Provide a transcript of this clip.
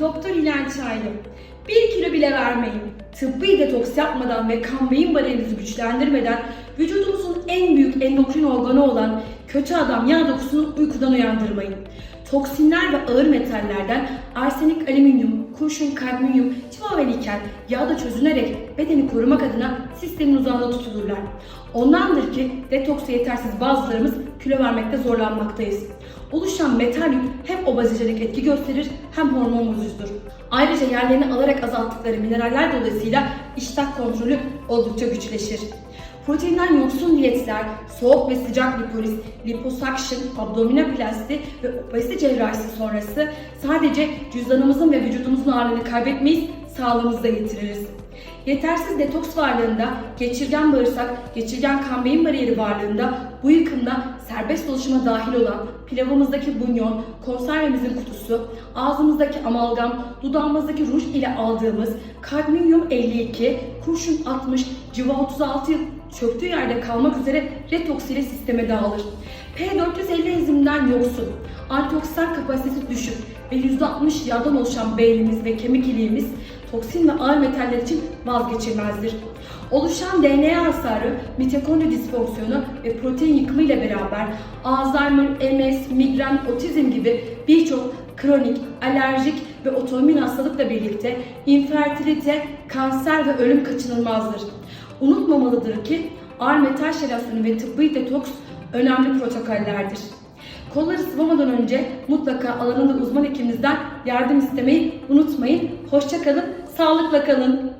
Doktor Hilal Çaylı. Bir kilo bile vermeyin. Tıbbi detoks yapmadan ve kan beyin bariyerinizi güçlendirmeden vücudumuzun en büyük endokrin organı olan kötü adam yağ dokusunu uykudan uyandırmayın. Toksinler ve ağır metallerden arsenik, alüminyum, kurşun, kadmiyum, civa ve nikel yağda çözünerek bedeni korumak adına sistemin uzağında tutulurlar. Ondandır ki detoksa yetersiz bazılarımız kilo vermekte zorlanmaktayız. Oluşan metal yük hem obezitelik etki gösterir hem hormon bozucudur. Ayrıca yerlerini alarak azalttıkları mineraller dolayısıyla iştah kontrolü oldukça güçleşir. Proteinden yoksun diyetler, soğuk ve sıcak lipoliz, liposuction, abdominoplasti ve obezite cerrahisi sonrası sadece cüzdanımızın ve vücudumuzun ağırlığını kaybetmeyiz, sağlığımızı da yitiririz. Yetersiz detoks varlığında, geçirgen bağırsak, geçirgen kan beyin bariyeri varlığında bu yıkımda serbest dolaşıma dahil olan pilavımızdaki bunyon, konservemizin kutusu, ağzımızdaki amalgam, dudağımızdaki ruj ile aldığımız kadmiyum 52, kurşun 60, civa 36 yıl çöktüğü yerde kalmak üzere retoks ile sisteme dağılır. P450 enziminden yoksun, antioksidan kapasitesi düşük ve %60 yağdan oluşan beynimiz ve kemik iliğimiz toksin ve ağır metaller için vazgeçilmezdir. Oluşan DNA hasarı, mitokondri disfonksiyonu ve protein yıkımı ile beraber Alzheimer, MS, migren, otizm gibi birçok kronik, alerjik ve otoimmün hastalıkla birlikte infertilite, kanser ve ölüm kaçınılmazdır. Unutmamalıdır ki ağır metal şelasyonu ve tıbbi detoks önemli protokollerdir. Kolları sıvamadan önce mutlaka alanında uzman hekimimizden yardım istemeyi unutmayın. Hoşça kalın, sağlıkla kalın.